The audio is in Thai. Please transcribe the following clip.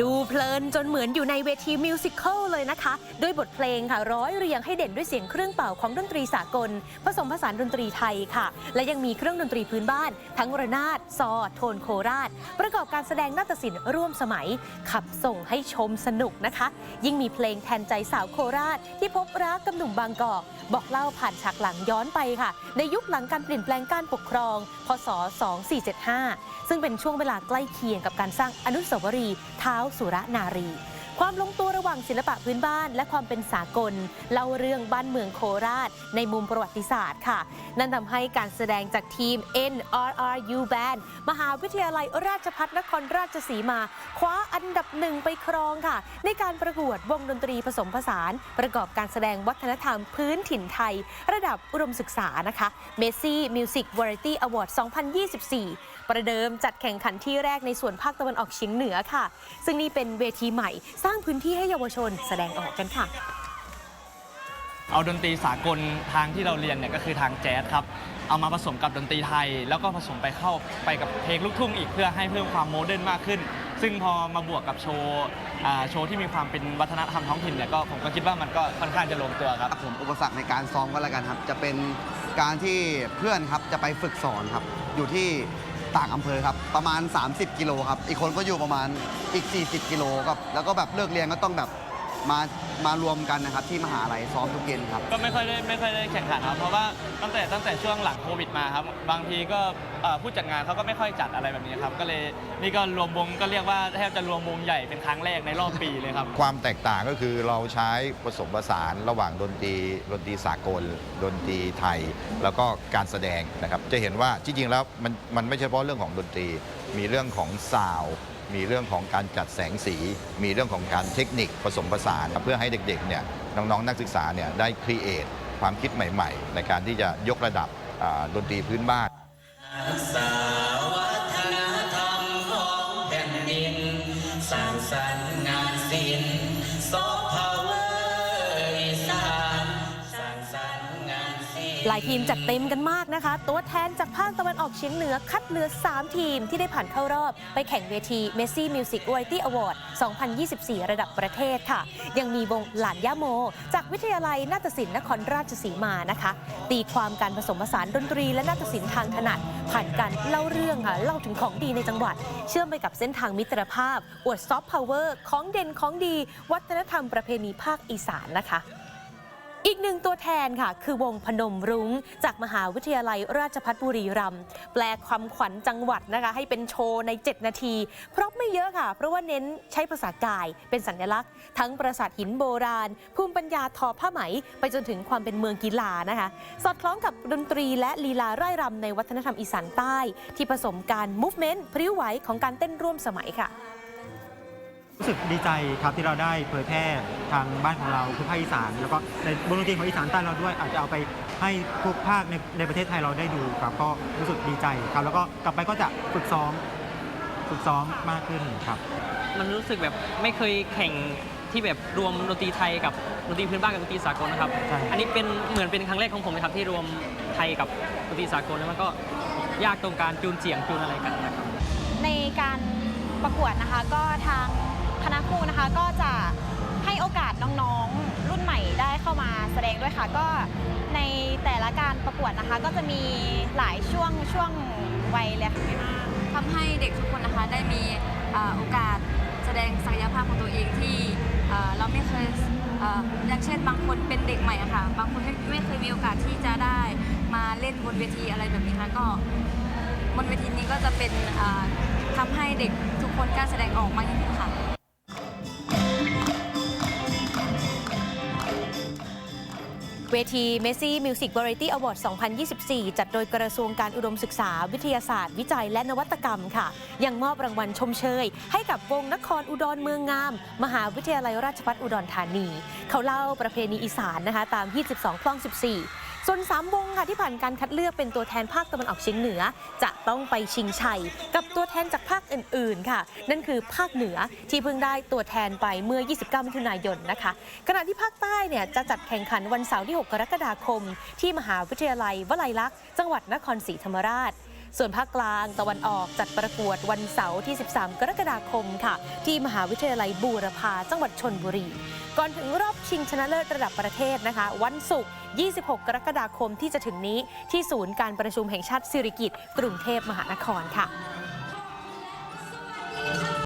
ดูเพลินจนเหมือนอยู่ในเวทีมิวสิควลเลยนะคะ ด้วยบทเพลงค่ะ ร้อยเรียงให้เด่นด้วยเสียงเครื่องเป่าของดนตรีสากล ผสมผสานดนตรีไทยค่ะ และยังมีเครื่องดนตรีพื้นบ้าน ทั้งระนาด ซอ โทนโคราช ประกอบการแสดงนาฏศิลป์ร่วมสมัย ขับส่งให้ชมสนุกนะคะ ยิ่งมีเพลงแทนใจสาวโคราช ที่พบรักกับหนุ่มบางกอก บอกเล่าผ่านฉากหลังย้อนไปค่ะ ในยุคหลังการเปลี่ยนแปลงการปกครอง พศ 2475 ซึ่งเป็นช่วงเวลาใกล้เคียงกับการสร้างอนุสาวรีย์เท้าสุรนารี ความลงตัวระหว่างศิลปะพื้นบ้าน และความเป็นสากลเล่าเรื่องบ้านเมืองโคราช ในมุมประวัติศาสตร์ค่ะ นั่นทำให้การแสดงจากทีม NRRU Band มหาวิทยาลัยราชภัฏนครราชสีมา คว้าอันดับหนึ่งไปครองค่ะ ในการประกวดวงดนตรีผสมผสาน ประกอบการแสดงวัฒนธรรมพื้นถิ่นไทย ระดับอุดมศึกษานะคะ Messi Music Variety Award 2024ประเดิมจัดแข่งขันที่แรกในส่วนภาคตะวันออกเฉียงเหนือค่ะ ซึ่งนี่เป็นเวทีใหม่สร้างพื้นที่ให้เยาวชนแสดงออกกันค่ะ เอาดนตรีสากลทางที่เราเรียนเนี่ยก็คือทางแจ๊สครับ เอามาผสมกับดนตรีไทย แล้วก็ผสมไปเข้าไปกับเพลงลูกทุ่งอีกเพื่อให้เพิ่มความโมเดิร์นมากขึ้น ซึ่งพอมาบวกกับโชว์อ่าโชว์ที่มีความเป็นวัฒนธรรมท้องถิ่นเนี่ยก็ผมก็คิดว่ามันก็ค่อนข้างจะลงตัวครับ ผมอุปสรรคในการซ้อมก็แล้วกันครับ จะเป็นการที่เพื่อนครับจะไปฝึกสอนครับ อยู่ที่ ต่างอำเภอครับ ประมาณ 30 กิโลครับ อีกคนก็อยู่ประมาณอีก 40 กิโลครับ แล้วก็แบบเลิกเรียนก็ต้องแบบ มามารวมกันนะครับที่มหาลัยซ้อมทุกเย็นครับ ก็ไม่ค่อยได้ไม่ค่อยได้แข่งขันครับเพราะว่าตั้งแต่ตั้งแต่ช่วงหลังโควิดมาครับบางทีก็เอ่อผู้จัดงานเขาก็ไม่ค่อยจัดอะไรแบบนี้ครับก็เลยนี่ก็รวมวงก็เรียกว่าแทบจะรวมวงใหญ่เป็นครั้งแรกในรอบปีเลยครับ ความแตกต่างก็คือเราใช้ผสมผสานระหว่างดนตรีดนตรีสากล ดนตรีไทย แล้วก็การแสดงนะครับ จะเห็นว่าจริงๆแล้วมันมันไม่เฉพาะเรื่องของดนตรี มีเรื่องของซาวด์ มีเรื่องของการจัดแสงสี มีเรื่องของการเทคนิคผสมผสานเพื่อให้เด็กๆเนี่ยน้องๆนักศึกษาเนี่ยได้ครีเอทความคิดใหม่ ๆ ในการที่จะยกระดับดนตรีพื้นบ้านรักษาวัฒนธรรมของแผ่นดินสร้างสรรค์งานศิลป์ หลายทีมจัดเต็มกันมากนะคะ ตัวแทนจากภาคตะวันออกเฉียงเหนือคัดเลือก3ทีมที่ได้ผ่านเข้ารอบ ไปแข่งเวที Messi Music Variety Award 2024 ระดับประเทศค่ะ ยังมีวงหลานย่าโม จากวิทยาลัยนาฏศิลป์นครราชสีมานะคะ ตีความการผสมผสานดนตรีและนาฏศิลป์ทางถนัด ผ่านการเล่าเรื่องค่ะเล่าถึงของดีในจังหวัด เชื่อมไปกับเส้นทางมิตรภาพอวดซอฟต์พาวเวอร์ของเด่นของดี วัฒนธรรมประเพณีภาคอีสานนะคะ อีกหนึ่งตัวแทนค่ะ คือวงพนมรุ้ง จากมหาวิทยาลัยราชภัฏบุรีรัมย์แปลความขวัญจังหวัดนะคะ ให้เป็นโชว์ใน 7 นาที เพราะไม่เยอะค่ะ เพราะว่าเน้นใช้ภาษากายเป็นสัญลักษณ์ ทั้งปราสาทหินโบราณ ภูมิปัญญาทอผ้าไหม ไปจนถึงความเป็นเมืองกีฬานะคะ สอดคล้องกับดนตรีและลีลาไร่รำในวัฒนธรรมอีสานใต้ ที่ผสมการ movement พริ้วไหวของการเต้นร่วมสมัยค่ะ รู้สึกดีใจครับที่เราได้เผยแพร่ทางบ้านของเราคือภาคอีสาน แล้วก็ในวงดนตรีของอีสานใต้เราด้วย อาจจะเอาไปให้ทุกภาคในในประเทศไทยเราได้ดูครับก็รู้สึกดีใจครับ แล้วก็กลับไปก็จะฝึกซ้อมฝึกซ้อมมากขึ้นครับ มันรู้สึกแบบไม่เคยแข่งที่แบบรวมดนตรีไทยกับดนตรีพื้นบ้านกับดนตรีสากลนะครับ ใช่ อันนี้เป็นเหมือนเป็นครั้งแรกของผมเลยครับที่รวมไทยกับดนตรีสากลแล้วมันก็ยากตรงการจูนเสียงจูนอะไรกันนะครับ ในการประกวดนะคะก็ทาง คณะครูนะคะก็จะให้โอกาสน้องๆ รุ่นใหม่ได้เข้ามาแสดงด้วยค่ะ ก็ในแต่ละการประกวดนะคะ ก็จะมีหลายช่วงช่วงวัยเลยค่ะทำให้เด็กทุกคนนะคะได้มีโอกาสแสดงศักยภาพของตัวเองที่เราไม่เคยอย่างเช่นบางคนเป็นเด็กใหม่ค่ะ บางคนไม่ไม่เคยมีโอกาสที่จะได้มาเล่นบนเวทีอะไรแบบนี้ค่ะก็บนเวทีนี้ก็จะเป็นอ่าทำให้เด็กทุกคนกล้าแสดงออกมากยิ่งขึ้นค่ะ เวที Messi Music Variety Award 2024 จัดโดยกระทรวงการอุดมศึกษา วิทยาศาสตร์ วิจัยและนวัตกรรมค่ะ ยังมอบรางวัลชมเชย ให้กับวงนครอุดรเมืองงาม มหาวิทยาลัยราชภัฏอุดรธานี เขาเล่าประเพณีอีสานนะคะ ตามที่12คลอง 14 ส่วน 3 วงค่ะที่ผ่านการคัดเลือกเป็นตัวแทนภาคตะวันออกเฉียงเหนือ จะต้องไปชิงชัย กับตัวแทนจากภาคอื่น ๆ ค่ะ นั่นคือภาคเหนือที่เพิ่งได้ตัวแทนไปเมื่อ 29 มิถุนายนนะคะ ขณะที่ภาคใต้เนี่ยจะจัดแข่งขันวันเสาร์ที่ 6 กรกฎาคม ที่มหาวิทยาลัยวลัยลักษณ์จังหวัดนครศรีธรรมราช ส่วนภาคกลางตะวันออกจัดประกวดวันเสาร์ที่ 13 กรกฎาคมค่ะ ที่มหาวิทยาลัยบูรพาจังหวัดชนบุรี ก่อนถึงรอบชิงชนะเลิศระดับประเทศนะคะ วันศุกร์ 26 กรกฎาคมที่จะถึงนี้ที่ศูนย์การประชุมแห่งชาติสิริกิติ์กรุงเทพมหานครค่ะ